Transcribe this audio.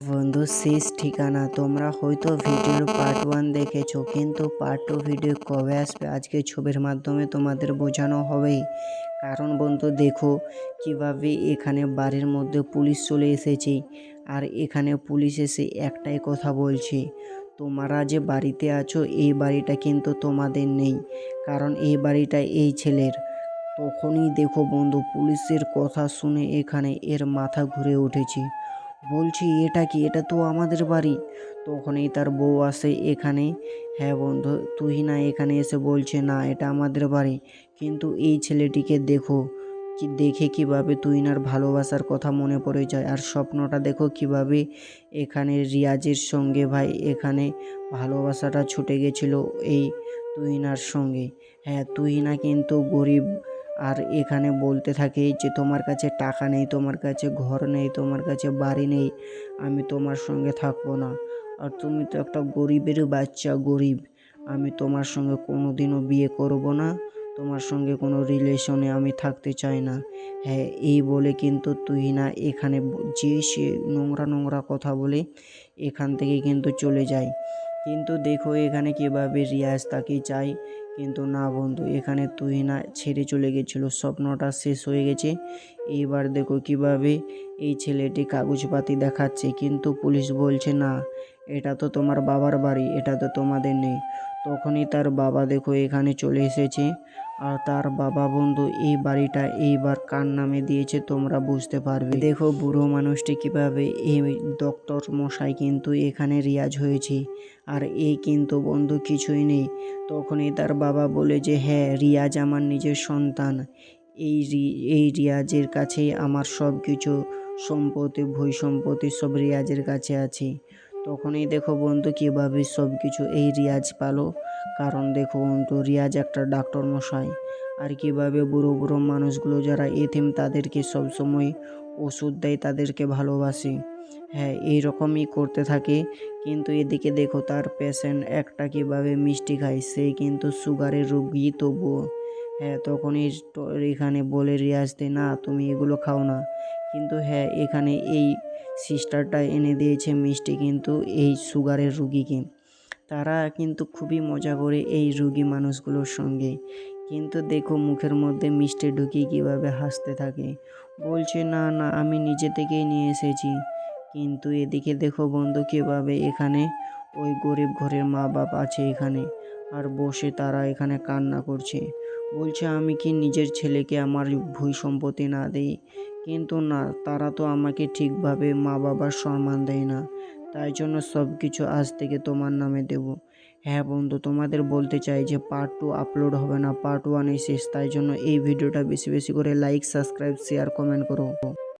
বন্ধু, শেষ ঠিকানা। তোমরা হয়তো ভিডিওর পার্ট ওয়ান দেখেছ, কিন্তু পার্ট টু ভিডিও কবে আসবে? আজকে ছবির মাধ্যমে তোমাদের বোঝানো হবে কারণ বন্ধু, দেখো কীভাবে এখানে বাড়ির মধ্যে পুলিশ চলে এসেছে আর এখানে পুলিশ এসে একটাই কথা বলছে, তোমরা যে বাড়িতে আছো, এই বাড়িটা কিন্তু তোমাদের নেই, কারণ এই বাড়িটা এই ছেলের। তখনই দেখো বন্ধু, পুলিশের কথা শুনে এখানে এর মাথা ঘুরে উঠেছে। বলছি, এটা কি? এটা তো আমাদের বাড়ি। তখনই তার বউ আসে এখানে। হ্যাঁ বন্ধু তুই না এখানে এসে বলছে, না, এটা আমাদের বাড়ি। কিন্তু এই ছেলেটিকে দেখো। কি, দেখে কীভাবে তুইনার ভালোবাসার কথা মনে পড়ে যায় আর স্বপ্নটা দেখো কীভাবে এখানে রিয়াজের সঙ্গে ভাই, এখানে ভালোবাসাটা ছুটে গেছিল এই তুহিনার সঙ্গে। হ্যাঁ তুহিনা কিন্তু গরিব আর এখানে বলতে থাকে যে, তোমার কাছে টাকা নেই, তোমার কাছে ঘর নেই, তোমার কাছে বাড়ি নেই, আমি তোমার সঙ্গে থাকব না। আর তুমি তো একটা গরিবের বাচ্চা, গরিব। আমি তোমার সঙ্গে কোনো দিনও বিয়ে করব না, তোমার সঙ্গে কোনো রিলেশনে আমি থাকতে চাই না। হ্যাঁ এই বলে কিন্তু তুই না এখানে যে সে নোংরা নোংরা কথা বলে এখান থেকে কিন্তু চলে যায়। কিন্তু দেখো এখানে কীভাবে রিয়াজ তাকে চাই কিন্তু না বন্ধু, এখানে তুই না ছেড়ে চলে গেছিল, স্বপ্নটা শেষ হয়ে গেছে। এইবার দেখো কীভাবে এই ছেলেটি কাগজপাতি দেখাচ্ছে, কিন্তু পুলিশ বলছে না, এটা তো তোমার বাবার বাড়ি, এটা তো তোমাদের নেই। তখনই তার বাবা দেখো এখানে চলে এসেছে। আর তার বাবা বন্ধু, এই বাড়িটা এইবার কার নামে দিয়েছে তোমরা বুঝতে পারবে। দেখো বুড়ো মানুষটি কীভাবে এই ডক্টর মশাই কিন্তু এখানে রিয়াজ হয়েছে। আর এই কিন্তু বন্ধু কিছুই নেই। তখনই তার বাবা বলে যে হ্যাঁ রিয়াজ আমার নিজের সন্তান। এই এই রিয়াজের কাছেই আমার সব কিছু সম্পত্তি, ভই সম্পত্তি সব রিয়াজের কাছে আছে। তখনই দেখো বন্ধু কীভাবে সব কিছু এই রিয়াজ পালো। কারণ দেখো বন্ধু, রিয়াজ একটা ডাক্তার মশাই। আর কীভাবে বুড়ো বুড়ো মানুষগুলো যারা এথিম তাদেরকে সবসময় ওষুধ দেয়, তাদেরকে ভালোবাসে। হ্যাঁ এই রকমই করতে থাকে। কিন্তু এদিকে দেখো তার পেশেন্ট একটা কীভাবে মিষ্টি খায়, সে কিন্তু সুগারের রোগী তবুও। হ্যাঁ তখনই এখানে বলে রিয়াজতে না, তুমি এগুলো খাও না। কিন্তু হ্যাঁ এখানে এই সিস্টারটা এনে দিয়েছে মিষ্টি কিন্তু এই সুগারের রুগীকে। তারা কিন্তু খুবই মজা করে এই রুগী মানুষগুলোর সঙ্গে। কিন্তু দেখো মুখের মধ্যে মিষ্টি ঢুকিয়ে কীভাবে হাসতে থাকে। বলছে, না না, আমি নিজে থেকেই নিয়ে এসেছি। কিন্তু এদিকে দেখো বন্ধু, কীভাবে এখানে ওই গরিব ঘরের মা বাপ আছে এখানে। আর বসে তারা এখানে কান্না করছে। বলছে, আমি কি নিজের ছেলেকে আমার ভুই সম্পত্তি না দেই? কিন্তু না, তারা তো আমাকে ঠিকভাবে মা বাবার সম্মান দেয় না। তাই জন্য সব কিছু আজ থেকে তোমার নামে দেব। হ্যাঁ বন্ধু, তোমাদের বলতে চাই যে পার্ট টু আপলোড হবে না পার্ট ওয়ানই শেষ। তাই জন্য এই ভিডিওটা বেশি বেশি করে লাইক সাবস্ক্রাইব শেয়ার কমেন্ট করো।